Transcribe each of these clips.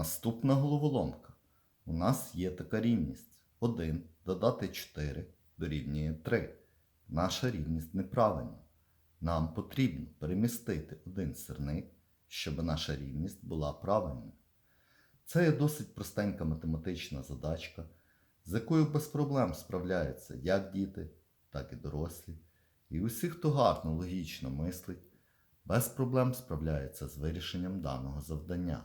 Наступна головоломка. У нас є така рівність. 1 додати 4 дорівнює 3. Наша рівність неправильна. Нам потрібно перемістити один сирник, щоб наша рівність була правильною. Це є досить простенька математична задачка, з якою без проблем справляються як діти, так і дорослі. І усі, хто гарно логічно мислить, без проблем справляються з вирішенням даного завдання.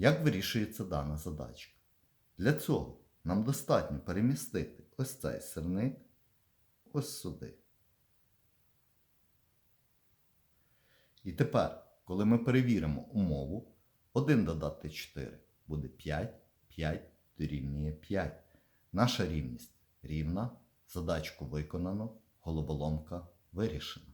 Як вирішується дана задачка? Для цього нам достатньо перемістити ось цей сирник ось сюди. І тепер, коли ми перевіримо умову, 1 додати 4 буде 5, 5 дорівнює 5. Наша рівність рівна, задачку виконано, головоломка вирішена.